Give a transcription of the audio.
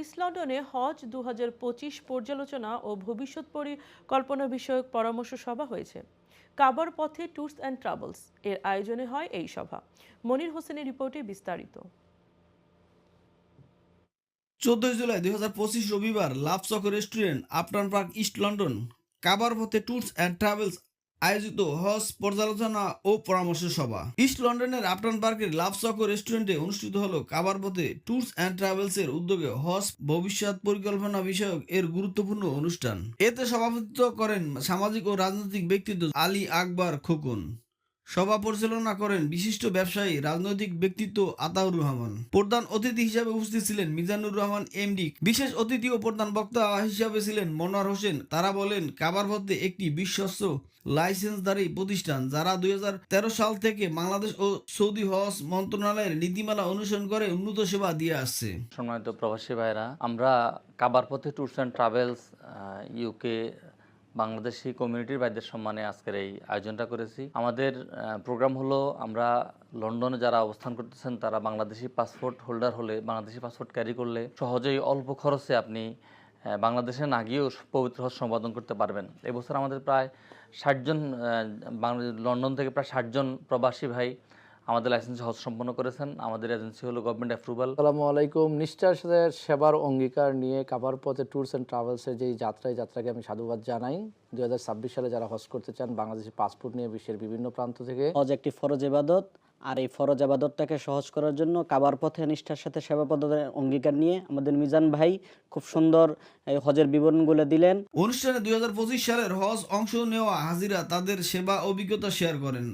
East লন্ডনে হজ দু পর্যালোচনা ও ভবিষ্যৎ পরিকল্পনা বিষয়ক পরামর্শ সভা হয়েছে। কাবার পথে ট্যুরস অ্যান্ড ট্রাভেলস এর আয়োজনে হয় এই সভা। মনির হোসেনের রিপোর্টে বিস্তারিত। চোদ্দই জুলাই দুই হাজার পঁচিশ রবিবার লাভ চক restaurant Upton Park East London কাবার পথে ট্যুরস অ্যান্ড ট্রাভেলস আয়োজিত হজ পর্যালোচনা ও পরামর্শ সভা। ইস্ট লন্ডনের আফটান পার্কের লাভ চক রেস্টুরেন্টে অনুষ্ঠিত হলো কাবার পথে ট্যুরস অ্যান্ড ট্রাভেলস এর উদ্যোগে হজ ভবিষ্যৎ পরিকল্পনা বিষয়ক এর গুরুত্বপূর্ণ অনুষ্ঠান। এতে সভাপতিত্ব করেন সামাজিক ও রাজনৈতিক ব্যক্তিত্ব আলী আকবর খোকন। সভা পরিচালনা করেন বিশিষ্ট ব্যবসায়ী, রাজনৈতিক ব্যক্তিত্ব আতাউর রহমান। প্রধান অতিথি হিসাবে উপস্থিত ছিলেন মিজানুর রহমান, এমডি। বিশেষ অতিথি ও প্রধান বক্তা হিসাবে ছিলেন মনোয়ার হোসেন। তারা বলেন, কাবার পথে একটি বিশ্বস্ত লাইসেন্সধারী প্রতিষ্ঠান, যারা দুই হাজার তেরো সাল থেকে বাংলাদেশ ও সৌদি হজ মন্ত্রণালয়ের নীতিমালা অনুসরণ করে উন্নত সেবা দিয়ে আসছে। সম্মানিত প্রবাসী ভাইরা, আমরা কাবার পথে tours and travels UK Bangladeshi কমিউনিটির ভাইদের সম্মানে আজকের এই আয়োজনটা করেছি। আমাদের প্রোগ্রাম হলো আমরা লন্ডনে যারা অবস্থান করতেছেন, তারা বাংলাদেশি পাসপোর্ট হোল্ডার হলে, বাংলাদেশি পাসপোর্ট ক্যারি করলে সহজেই অল্প খরচে আপনি বাংলাদেশে না গিয়েও পবিত্র হজ সম্পাদন করতে পারবেন। এবছর আমাদের প্রায় ষাটজন লন্ডন থেকে প্রায় ষাটজন প্রবাসী ভাই আমাদের লাইসেন্স হজ সম্পন্ন করেছেন। আমাদের এজেন্সি হলো গভর্নমেন্ট অ্যাপ্রুভাল আসসালামু আলাইকুম। নিষ্ঠার সাথে সেবার অঙ্গীকার নিয়ে কাবার পথে ট্যুরস অ্যান্ড ট্রাভেলসের যেই যাত্রা এই যাত্রাকে আমি সাধুবাদ জানাই দু সালে যারা হজ করতে চান বাংলাদেশি পাসপোর্ট নিয়ে বিশ্বের বিভিন্ন প্রান্ত থেকে। হজ একটি ফরজ ইবাদত আর এই ফরজ আবাদতটাকে সহজ করার জন্য কাবার পথে নিষ্ঠার সাথে সেবা পদ্ধতির অঙ্গীকার নিয়ে আমাদের মিজান ভাই খুব সুন্দর এই হজের বিবরণগুলো দিলেন। অনুষ্ঠানে দুই হাজার পঁচিশ সালের হজ অংশ নেওয়া হাজিরা তাদের সেবা অভিজ্ঞতা শেয়ার করেন।